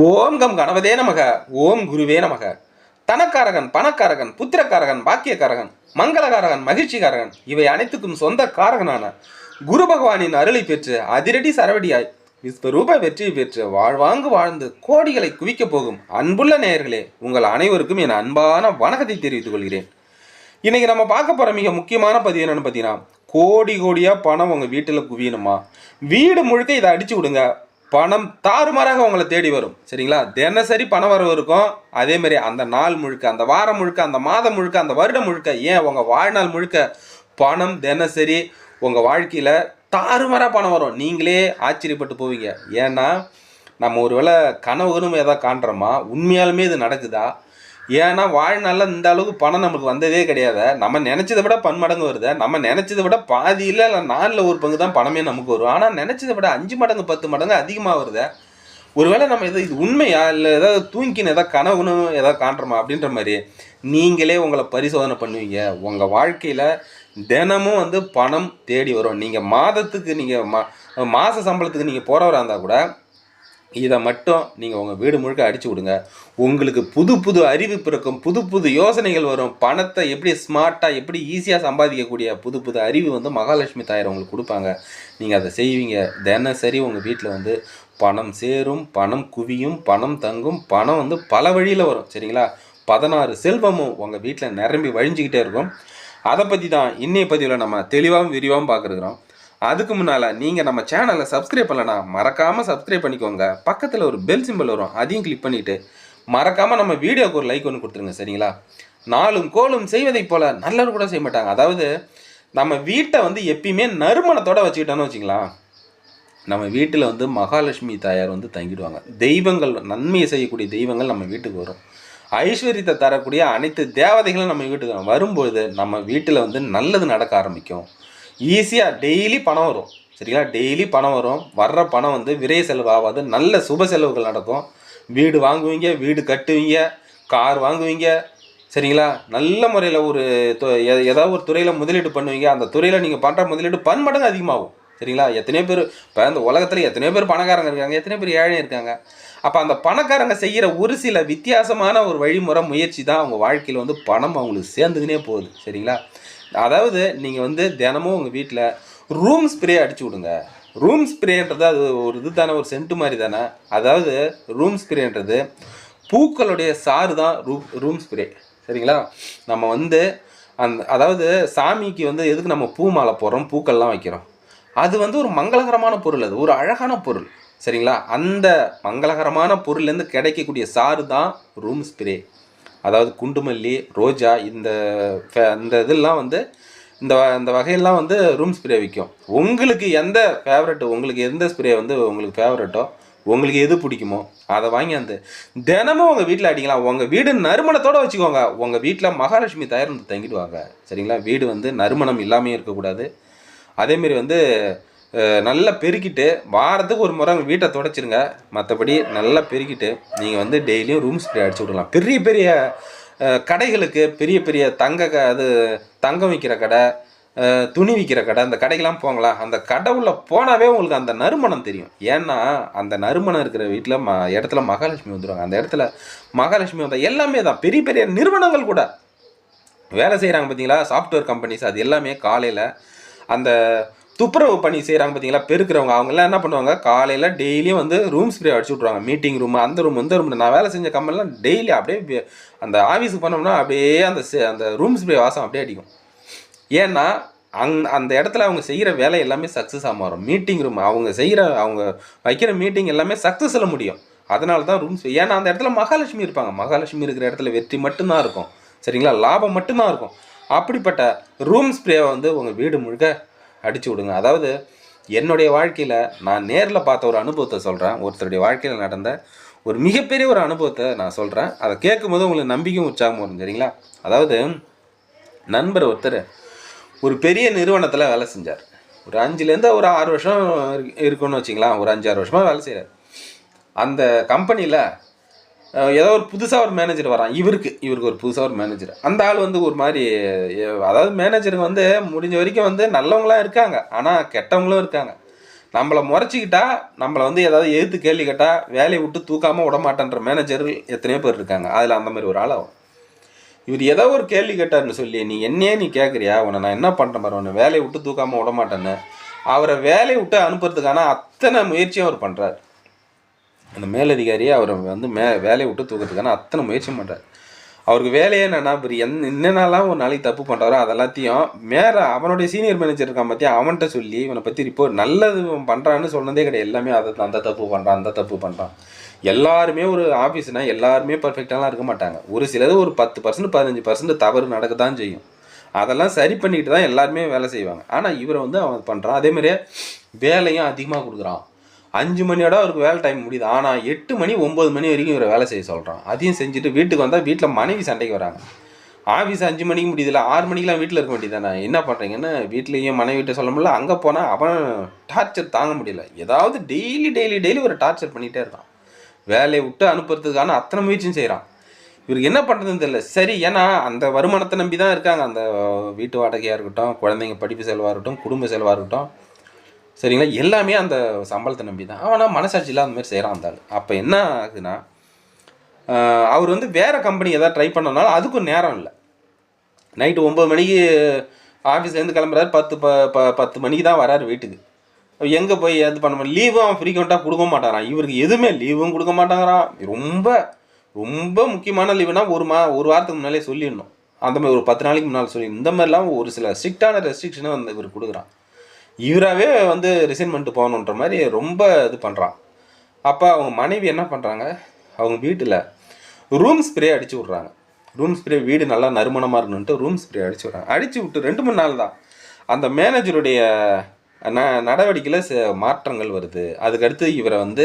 ஓம் come கணவதே நமக ஓம் குருவே நமக. தனக்காரகன் பணக்காரகன் புத்திரக்காரகன் பாக்கியக்காரகன் மங்களகாரகன் மகிழ்ச்சிக்காரகன் இவை அனைத்துக்கும் சொந்த காரகனான குரு பகவானின் அருளை பெற்று அதிரடி சரவடியாய் விஸ்வரூப வெற்றியை பெற்று வாழ்வாங்கு வாழ்ந்து கோடிகளை குவிக்கப் போகும் அன்புள்ள நேயர்களே உங்கள் அனைவருக்கும் என் அன்பான வணக்கத்தை தெரிவித்துக் கொள்கிறேன். இன்னைக்கு நம்ம பார்க்க போகிற மிக முக்கியமான பதிவு என்னென்னு பார்த்தீங்கன்னா கோடி கோடியாக பணம் உங்கள் வீட்டில் குவியணுமா? வீடு முழுக்க இதை அடிச்சு விடுங்க. பணம் தாறுமாறாக உங்களை தேடி வரும். சரிங்களா? தினசரி பண வரவு இருக்கும். அதே மாதிரி அந்த நாள் முழுக்க அந்த வாரம் முழுக்க அந்த மாதம் முழுக்க அந்த வருடம் முழுக்க ஏன் உங்கள் வாழ்நாள் முழுக்க பணம் தினசரி உங்கள் வாழ்க்கையில் தாறுமாறாக பணம் வரும்? நீங்களே ஆச்சரியப்பட்டு போவீங்க. ஏன்னா நம்ம ஒருவேளை கனவுகளும் ஏதாவது காண்றோமா? உண்மையாலுமே இது நடக்குதா? ஏன்னா வாழ்நாளில் இந்த அளவுக்கு பணம் நமக்கு வந்ததே கிடையாது. நம்ம நினச்சதை விட பன்மடங்கு வருது. நம்ம நினச்சதை விட பாதியில் இல்லை நாலில் ஒரு பங்கு தான் பணமே நமக்கு வரும். ஆனால் நினச்சதை விட அஞ்சு மடங்கு பத்து மடங்கு அதிகமாக வருது. ஒருவேளை நம்ம இது இது உண்மையா? இல்லை ஏதாவது தூங்கின்னு ஏதாவது கனவுன்னு ஏதாவது காண்றோமா? அப்படின்ற மாதிரி நீங்களே உங்களை பரிசோதனை பண்ணுவீங்க. உங்கள் வாழ்க்கையில் தினமும் வந்து பணம் தேடி வரும். நீங்கள் மாதத்துக்கு நீங்கள் மா மாத சம்பளத்துக்கு நீங்கள் போகிறவராக இருந்தால் கூட இதை மட்டும் நீங்கள் உங்கள் வீடு முழுக்க அடிச்சு விடுங்க. உங்களுக்கு புது புது அறிவு பிறக்கும் புது புது யோசனைகள் வரும். பணத்தை எப்படி ஸ்மார்ட்டாக எப்படி ஈஸியாக சம்பாதிக்கக்கூடிய புது புது அறிவு வந்து மகாலட்சுமி தாயார் உங்களுக்கு கொடுப்பாங்க. நீங்கள் அதை செய்வீங்க. தினசரி உங்கள் வீட்டில் வந்து பணம் சேரும் பணம் குவியும் பணம் தங்கும் பணம் வந்து பல வழியில் வரும். சரிங்களா? பதினாறு செல்வமும் உங்கள் வீட்டில் நிரம்பி வழிஞ்சிக்கிட்டே இருக்கும். அதை பற்றி தான் இன்னைய பதிவில் நம்ம தெளிவாகவும் விரிவாகவும் பார்க்குறோம். அதுக்கு முன்னால் நீங்கள் நம்ம சேனலை சப்ஸ்கிரைப் பண்ணலனா மறக்காமல் சப்ஸ்கிரைப் பண்ணிக்கோங்க. பக்கத்தில் ஒரு பெல் சிம்பிள் வரும். அதையும் கிளிக் பண்ணிவிட்டு மறக்காமல் நம்ம வீடியோக்கு ஒரு லைக் ஒன்று கொடுத்துருங்க சரிங்களா? நாளும் கோலும் செய்வதைப் போல் நல்லவர் கூட செய்ய மாட்டாங்க. அதாவது நம்ம வீட்டை வந்து எப்பயுமே நறுமணத்தோட வச்சுக்கிட்டோன்னு வச்சுக்கலாம். நம்ம வீட்டில் வந்து மகாலட்சுமி தாயார் வந்து தங்கிடுவாங்க. தெய்வங்கள் நன்மையை செய்யக்கூடிய தெய்வங்கள் நம்ம வீட்டுக்கு வரும். ஐஸ்வர்யத்தை தரக்கூடிய அனைத்து தேவதைகளும் நம்ம வீட்டுக்கு வரும்பொழுது நம்ம வீட்டில் வந்து நல்லது நடக்க ஆரம்பிக்கும். ஈஸியாக டெய்லி பணம் வரும். சரிங்களா? டெய்லி பணம் வரும். வர்ற பணம் வந்து விரைய செலவு ஆகாது. நல்ல சுப செலவுகள் நடக்கும். வீடு வாங்குவீங்க வீடு கட்டுவீங்க கார் வாங்குவீங்க. சரிங்களா? நல்ல முறையில் ஒரு தொ- ஏதாவது ஒரு துறையில் முதலீடு பண்ணுவீங்க. அந்த துறையில் நீங்கள் பண்ணுற முதலீடு பன்மடங்கு அதிகமாகும். சரிங்களா? எத்தனையோ பேர் இப்போ இந்த உலகத்தில் எத்தனையோ பேர் பணக்காரங்க இருக்காங்க. எத்தனையோ பேர் ஏழை இருக்காங்க. அப்போ அந்த பணக்காரங்க செய்கிற ஒரு சில வித்தியாசமான ஒரு வழிமுறை முயற்சி தான் அவங்க வாழ்க்கையில் வந்து பணம் அவங்களுக்கு சேர்ந்துக்கினே போகுது. சரிங்களா? அதாவது நீங்கள் வந்து தினமும் உங்கள் வீட்டில் ரூம் ஸ்ப்ரே அடிச்சு விடுங்க. ரூம் ஸ்ப்ரேன்றது அது ஒரு இது தானே ஒரு சென்ட் மாதிரி தானே அதாவது ரூம் ஸ்ப்ரேன்றது பூக்களுடைய சாறு தான் ரூம் ரூம் ஸ்ப்ரே சரிங்களா? நம்ம வந்து அந்த அதாவது சாமிக்கு வந்து எதுக்கு நம்ம பூ மாலை போடுறோம்? பூக்கள்லாம் வைக்கிறோம். அது வந்து ஒரு மங்களகரமான பொருள் அது ஒரு அழகான பொருள். சரிங்களா? அந்த மங்களகரமான பொருள்லேருந்து கிடைக்கக்கூடிய சாறு தான் ரூம் ஸ்ப்ரே அதாவது குண்டுமல்லி ரோஜா இந்த ஃபே- இந்த இதெல்லாம் வந்து இந்த இந்த வகையெல்லாம் வந்து ரூம் ஸ்ப்ரே விற்கும் உங்களுக்கு எந்த ஃபேவரட்டு உங்களுக்கு எந்த ஸ்ப்ரே வந்து உங்களுக்கு ஃபேவரட்டோ உங்களுக்கு எது பிடிக்குமோ அதை வாங்கி அந்த தினமும் உங்கள் வீட்டில் அடிக்கலாம். உங்கள் வீடு நறுமணத்தோடு வச்சுக்கோங்க. உங்கள் வீட்டில் மகாலட்சுமி தயார் வந்து தங்கிடுவாங்க. சரிங்களா? வீடு வந்து நறுமணம் இல்லாமல் இருக்கக்கூடாது. அதேமாரி வந்து நல்லா பெருக்கிட்டு வாரத்துக்கு ஒரு முறை வீட்டை தொடச்சிருங்க. மற்றபடி நல்லா பெருக்கிட்டு நீங்கள் வந்து டெய்லியும் ரூம் ஸ்ப்ரே அடிச்சு விடலாம். பெரிய பெரிய கடைகளுக்கு பெரிய பெரிய தங்க க அது தங்கம் விற்கிற கடை துணி விற்கிற கடை அந்த கடைக்கெல்லாம் போங்களா? அந்த கடை உள்ள போனாவே உங்களுக்கு அந்த நறுமணம் தெரியும். ஏன்னா அந்த நறுமணம் இருக்கிற வீட்டில் ம இடத்துல மகாலட்சுமி வந்துடுவாங்க அந்த இடத்துல மகாலட்சுமி வந்தால் எல்லாமே தான். பெரிய பெரிய நிறுவனங்கள் கூட. வேலை செய்கிறாங்க பார்த்தீங்களா சாஃப்ட்வேர் கம்பெனிஸ் அது எல்லாமே காலையில் அந்த துப்புரவு பணி செய்கிறாங்க பார்த்தீங்களா பெருக்கிறவங்க. அவங்கெல்லாம் என்ன பண்ணுவாங்க? காலையில் டெய்லியும் வந்து ரூம் ஸ்ப்ரே அடிச்சு விட்ருவாங்க மீட்டிங் ரூம் அந்த ரூம் இந்த ரூம் நான் வேலை செஞ்ச கம்பெனிலாம் டெய்லி அப்படியே அந்த ஆஃபீஸுக்கு போனோம்னா அப்படியே அந்த அந்த ரூம் ஸ்ப்ரே வாசம் அப்படியே அடிக்கும். ஏன்னா அங் அந்த இடத்துல அவங்க செய்கிற வேலை எல்லாமே சக்ஸஸாக மாறும். மீட்டிங் ரூம் அவங்க செய்கிற அவங்க வைக்கிற மீட்டிங் எல்லாமே சக்ஸஸில் முடியும். அதனால தான் ரூம்ஸ் ஏன்னா அந்த இடத்துல மகாலட்சுமி இருப்பாங்க. மகாலட்சுமி இருக்கிற இடத்துல வெற்றி மட்டும்தான் இருக்கும். சரிங்களா? லாபம் மட்டும்தான் இருக்கும். அப்படிப்பட்ட ரூம் ஸ்ப்ரேவை வந்து உங்கள் வீடு முழுக்க அடிச்சு விடுங்க. அதாவது என்னுடைய வாழ்க்கையில் நான் நேரில் பார்த்த ஒரு அனுபவத்தை சொல்கிறேன் ஒருத்தருடைய வாழ்க்கையில் நடந்த ஒரு மிகப்பெரிய ஒரு அனுபவத்தை நான் சொல்கிறேன் அதை கேட்கும்போது உங்களுக்கு நம்பிக்கையும் உற்சாகம் வரும் சரிங்களா? அதாவது நண்பர் ஒருத்தர் ஒரு பெரிய நிறுவனத்தில் வேலை செஞ்சார். ஒரு அஞ்சுலேருந்து ஒரு ஆறு வருஷம் இருக்கணும்னு இருக்குன்னு ஒரு ஒரு ஆறு வருஷமாக வேலை செய்கிறார் அந்த கம்பெனியில் ஏதோ ஒரு புதுசாக ஒரு மேனேஜர் வரான். இவருக்கு இவருக்கு ஒரு புதுசாக ஒரு மேனேஜர் அந்த ஆள் வந்து ஒரு மாதிரி அதாவது மேனேஜருங்க வந்து முடிஞ்ச வரைக்கும் வந்து நல்லவங்களாம் இருக்காங்க. ஆனால் கெட்டவங்களும் இருக்காங்க. நம்மளை முறைச்சிக்கிட்டா நம்மளை வந்து ஏதாவது எதிர்த்து கேள்வி கேட்டால் வேலையை விட்டு தூக்காமல் விட மாட்டேன்ற மேனேஜர்கள் எத்தனையோ பேர் இருக்காங்க. அதில் அந்த மாதிரி ஒரு ஆள் ஆகும் இவர் ஏதோ ஒரு கேள்வி கேட்டார்னு சொல்லி நீ என்னையே நீ கேட்குறியா உன்னை நான் என்ன பண்ணுறேன் பாரு உன்னை வேலையை விட்டு தூக்காமல் விட மாட்டேன்னு. அவரை வேலையை விட்டு அனுப்புறதுக்கான அத்தனை முயற்சியும் அவர் பண்ணுறாரு அந்த மேலதிகாரியே அவரை வந்து மே வேலையை விட்டு தூக்கிறதுக்கான அத்தனை முயற்சியும் பண்ணுறாரு அவருக்கு வேலையே என்னன்னா இப்போ என் என்னென்னலாம் ஒரு நாளைக்கு தப்பு பண்ணுறாரோ அதெல்லாத்தையும் மேலே அவனுடைய சீனியர் மேனேஜர் இருக்கான் பார்த்தியா அவன்கிட்ட சொல்லி இவனை பற்றி ரிப்போர்ட் நல்லது பண்ணுறான்னு சொன்னதே கிடையாது. எல்லாமே அதை அந்த தப்பு பண்ணுறான் அந்த தப்பு பண்ணுறான் எல்லாருமே ஒரு ஆஃபீஸ்னால் எல்லாருமே பர்ஃபெக்டாலாம் இருக்க மாட்டாங்க. ஒரு சிலது ஒரு பத்து பர்சன்ட் பதினஞ்சு பர்சன்ட் தவறு நடக்க தான் செய்யும். அதெல்லாம் சரி பண்ணிட்டு தான் எல்லாருமே வேலை செய்வாங்க. ஆனால் இவரை வந்து அவன் பண்ணுறான் அதே மாதிரியே வேலையும் அதிகமாக கொடுக்குறான். அஞ்சு மணியோட அவருக்கு வேலை டைம் முடியுது. ஆனால் எட்டு மணி ஒம்பது மணி வரைக்கும் இவரை வேலை செய்ய சொல்கிறான் அதையும் செஞ்சுட்டு வீட்டுக்கு வந்தால் வீட்டில் மனைவி சண்டைக்கு வராங்க. ஆஃபீஸ் அஞ்சு மணிக்கு முடியுதுல ஆறு மணிக்கெலாம் வீட்டில் இருக்க வேண்டியதானே என்ன பண்ணுறீங்கன்னு வீட்லேயும் மனைவிட்ட சொல்ல முடியல. அங்கே போனால் அவன் டார்ச்சர் தாங்க முடியல. ஏதாவது டெய்லி டெய்லி டெய்லி ஒரு டார்ச்சர் பண்ணிகிட்டே இருக்கான். வேலையை விட்டு அனுப்புறதுக்கான அத்தனை முயற்சியும் செய்கிறான் இவருக்கு என்ன பண்ணுறதுன்னு தெரியல. சரி ஏன்னா அந்த வருமானத்தை நம்பி தான் இருக்காங்க. அந்த வீட்டு வாடகையாக இருக்கட்டும் குழந்தைங்க படிப்பு செலவாக இருக்கட்டும் குடும்ப செலவாக இருக்கட்டும். சரிங்களா? எல்லாமே அந்த சம்பளத்தை நம்பி தான். ஆனால் மனசாட்சி இல்லாத மாதிரி செய்கிறான் அந்த ஆள். அப்போ என்ன ஆகுதுன்னா அவர் வந்து வேறு கம்பெனி எதாவது ட்ரை பண்ணனாலும் அதுக்கும் நேரம் இல்லை. நைட்டு ஒம்பது மணிக்கு ஆஃபீஸ்லேருந்து கிளம்புறாரு. பத்து ப ப பத்து மணிக்கு தான் வராரு வீட்டுக்கு. எங்கே போய் எது பண்ண முடியும்? லீவும் அவன் ஃப்ரீக்வெண்ட்டாக கொடுக்க மாட்டாரான் இவருக்கு எதுவுமே லீவும் கொடுக்க மாட்டாங்கிறான் ரொம்ப ரொம்ப முக்கியமான லீவுனா ஒரு மா ஒரு வாரத்துக்கு முன்னாலே சொல்லிடணும். அந்த மாதிரி ஒரு பத்து நாளைக்கு முன்னால் சொல்லி இந்த மாதிரிலாம் ஒரு சில ஸ்ட்ரிக்டான ரெஸ்ட்ரிக்ஷனை வந்து இவர் கொடுக்குறான். இவராகவே வந்து ரிசைன் பண்ணிட்டு போகணுன்ற மாதிரி ரொம்ப இது பண்ணுறான் அப்போ அவங்க மனைவி என்ன பண்ணுறாங்க அவங்க வீட்டில் ரூம் ஸ்ப்ரே அடிச்சு விட்றாங்க. ரூம் ஸ்ப்ரே வீடு நல்லா நறுமணமாக இருக்கணுன்ட்டு ரூம் ஸ்ப்ரே அடிச்சு விட்றாங்க. அடிச்சு விட்டு ரெண்டு மூணு நாள் தான். அந்த மேனேஜருடைய ந நடவடிக்கையில் ச மாற்றங்கள் வருது. அதுக்கடுத்து இவரை வந்து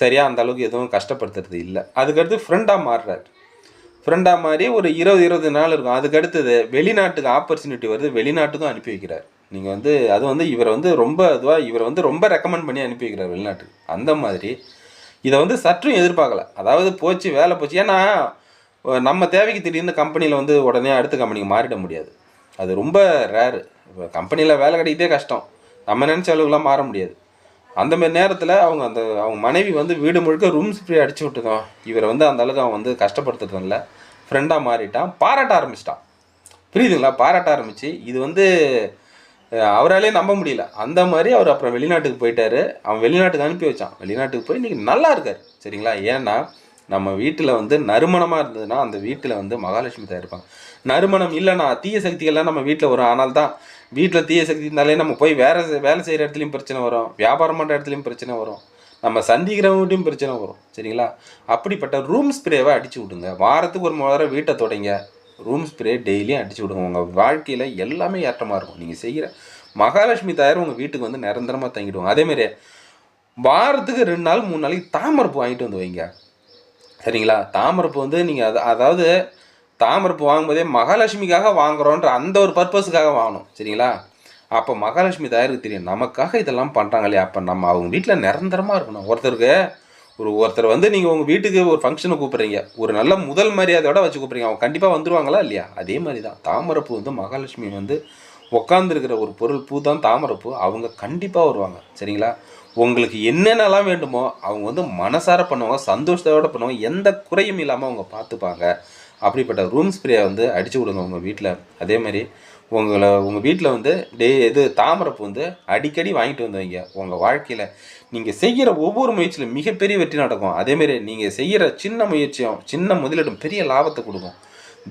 சரியாக அந்த அளவுக்கு எதுவும் கஷ்டப்படுத்துறது இல்லை. அதுக்கடுத்து ஃப்ரெண்டாக மாறுறாரு. ஃப்ரெண்டாக மாதிரி ஒரு இருபது இருபது நாள் இருக்கும். அதுக்கு அடுத்தது வெளிநாட்டுக்கு ஆப்பர்ச்சுனிட்டி வருது. வெளிநாட்டுக்கும் அனுப்பி வைக்கிறார். நீங்கள் வந்து அது வந்து இவரை வந்து ரொம்ப இதுவாக இவரை வந்து ரொம்ப ரெக்கமெண்ட் பண்ணி அனுப்பி வைக்கிறார் வெளிநாட்டுக்கு. அந்த மாதிரி. இதை வந்து சற்றும் எதிர்பார்க்கல. அதாவது போச்சு வேலை போச்சு. ஏன்னா நம்ம தேவைக்கு திடீர்னு கம்பெனியில் வந்து உடனே அடுத்த கம்பெனிக்கு மாறிட முடியாது. அது ரொம்ப ரேரு இப்போ கம்பெனியில் வேலை கிடைக்கிட்டே கஷ்டம். நம்ம நினச்ச அளவுக்குலாம் மாற முடியாது. அந்த மாதிரி நேரத்தில் அவங்க அந்த அவங்க மனைவி வந்து வீடு முழுக்க ரூம் ஸ்ப்ரே அடிச்சு விட்டுதான். இவரை வந்து அந்த அளவுக்கு அவன் வந்து கஷ்டப்படுத்துறதும் இல்லை. ஃப்ரெண்டாக மாறிட்டான். பாராட்ட ஆரம்பிச்சிட்டான். புரியுதுங்களா? பாராட்ட ஆரம்பிச்சு. இது வந்து அவராலே நம்ப முடியல. அந்த மாதிரி அவர் அப்புறம் வெளிநாட்டுக்கு போயிட்டாரு. அவன் வெளிநாட்டுக்கு அனுப்பி வச்சான். வெளிநாட்டுக்கு போய் இன்னைக்கு நல்லா இருக்காரு. சரிங்களா? ஏன்னா நம்ம வீட்டில் வந்து நறுமணமாக இருந்ததுன்னா அந்த வீட்டில் வந்து மகாலட்சுமி தான் இருப்பாங்க. நறுமணம் இல்லைனா தீய சக்திகள்லாம் நம்ம வீட்டில் வரும். ஆனால் தான் வீட்டில் தீய சக்தி இருந்தாலே நம்ம போய் வேறு வேலை செய்கிற இடத்துலையும் பிரச்சனை வரும். வியாபாரம் பண்ணுற இடத்துலையும் பிரச்சனை வரும். நம்ம சந்திக்கிறவங்ககிட்டையும் பிரச்சனை வரும். சரிங்களா? அப்படிப்பட்ட ரூம் ஸ்ப்ரேவை அடிச்சு விடுங்க. வாரத்துக்கு ஒரு முறை வீட்டை தொடங்க. ரூம் ஸ்ப்ரே டெய்லியும் அடிச்சு விடுங்க. உங்கள் வாழ்க்கையில் எல்லாமே ஏற்றமாக இருக்கும். நீங்கள் செய்கிற மகாலட்சுமி தாயார் உங்கள் வீட்டுக்கு வந்து நிரந்தரமாக தங்கிடுவாங்க. அதேமாரி வாரத்துக்கு ரெண்டு நாள் மூணு நாளைக்கு தாமரைப்பூ வாங்கிட்டு வந்து வைங்க. சரிங்களா? தாமரைப்பூ வந்து நீங்கள் அது அதாவது தாமரைப்பூ வாங்கும்போதே மகாலட்சுமிக்காக வாங்குறோன்ற அந்த ஒரு பர்பஸுக்காக வாங்கணும். சரிங்களா? அப்போ மகாலட்சுமி தாயாருக்கு தெரியும். நமக்காக இதெல்லாம் பண்ணுறாங்க இல்லையா? அப்போ நம்ம அவங்க வீட்டில் நிரந்தரமாக இருக்கணும். ஒருத்தருக்கு ஒரு ஒருத்தர் வந்து நீங்கள் உங்கள் வீட்டுக்கு ஒரு ஃபங்க்ஷனை கூப்பிட்றீங்க. ஒரு நல்ல முதல் மரியாதையோட வச்சு கூப்பிட்றீங்க. அவங்க கண்டிப்பாக வந்துருவாங்களா இல்லையா? அதே மாதிரி தான் தாமரைப்பூ வந்து மகாலட்சுமி வந்து உட்காந்துருக்கிற ஒரு பொருள் பூ தான் தாமரைப்பூ. அவங்க கண்டிப்பாக வருவாங்க. சரிங்களா? உங்களுக்கு என்னென்னலாம் வேண்டுமோ அவங்க வந்து மனசார பண்ணுவாங்க சந்தோஷத்தோடு பண்ணுவாங்க. எந்த குறையும் இல்லாமல் அவங்க பார்த்துப்பாங்க. அப்படிப்பட்ட ரூம் ஸ்ப்ரே வந்து அடித்து விடுங்க உங்கள் வீட்டில் அதே மாதிரி உங்களை உங்கள் வீட்டில் வந்து டே இது தாமரைப்பூ வந்து அடிக்கடி வாங்கிட்டு வந்து வைங்க. உங்கள் வாழ்க்கையில் நீங்கள் செய்கிற ஒவ்வொரு முயற்சியிலும் மிகப்பெரிய வெற்றி நடக்கும். அதேமாரி நீங்கள் செய்கிற சின்ன முயற்சியும் சின்ன முதலீடும் பெரிய லாபத்தை கொடுக்கும்.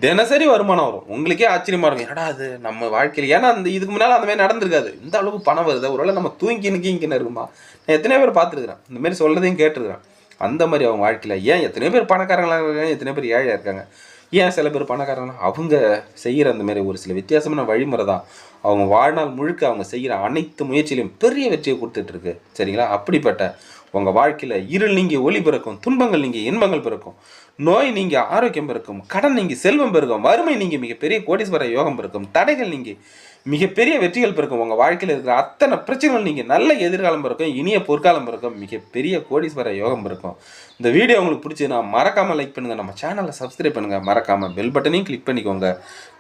தினசரி வருமானம் வரும். உங்களுக்கே ஆச்சரியமா இருக்கும். என்னடா அது நம்ம வாழ்க்கையில் ஏன்னா அந்த இதுக்கு முன்னால் அந்த மாதிரி நடந்திருக்காது. இந்த அளவுக்கு பணம் வருது? ஒருவேளை நம்ம தூங்கி நிற்கிங்கன்னு இருக்குமா? நான் எத்தனையோ பேர் பார்த்துருக்குறேன். இந்த மாதிரி சொல்றதையும் கேட்டிருக்கிறேன். அந்த மாதிரி அவங்க வாழ்க்கையில் ஏன் எத்தனையோ பேர் பணக்காரங்களாக இருக்காங்க? எத்தனையோ பேர் ஏழையாக இருக்காங்க? ஏன் சில பேர் பணக்காரங்க அவங்க செய்கிற அந்த மாதிரி ஒரு சில வித்தியாசமான வழிமுறை தான். அவங்க வாழ்நாள் முழுக்க அவங்க செய்கிற அனைத்து முயற்சியிலும் பெரிய வெற்றியை கொடுத்துட்டு இருக்கு சரிங்களா? அப்படிப்பட்ட உங்கள் வாழ்க்கையில் இருள் நீங்கி ஒளி பிறக்கும் துன்பங்கள் நீங்கள் இன்பங்கள் பிறக்கும் நோய் நீங்கி ஆரோக்கியம் பிறக்கும் கடன் நீங்கி செல்வம் பிறக்கும் வறுமை நீங்கி மிகப்பெரிய கோடீஸ்வர யோகம் பிறக்கும் தடைகள் நீங்கி மிகப்பெரிய வெற்றிகள் பிறக்கும் உங்கள் வாழ்க்கையில் இருக்கிற அத்தனை பிரச்சனைகள் நீங்கள் நல்ல எதிர்காலம் பிறக்கும் இனிய பொற்காலம் பிறக்கும் மிகப்பெரிய கோடீஸ்வர யோகம் பிறக்கும். இந்த வீடியோ உங்களுக்கு பிடிச்சதுன்னா மறக்காமல் லைக் பண்ணுங்கள் நம்ம சேனலை சப்ஸ்கிரைப் பண்ணுங்கள் மறக்காமல் பெல் பட்டனையும் கிளிக் பண்ணிக்கோங்க.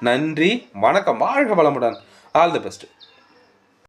நன்றி வணக்கம். வாழ்க வளமுடன். All the best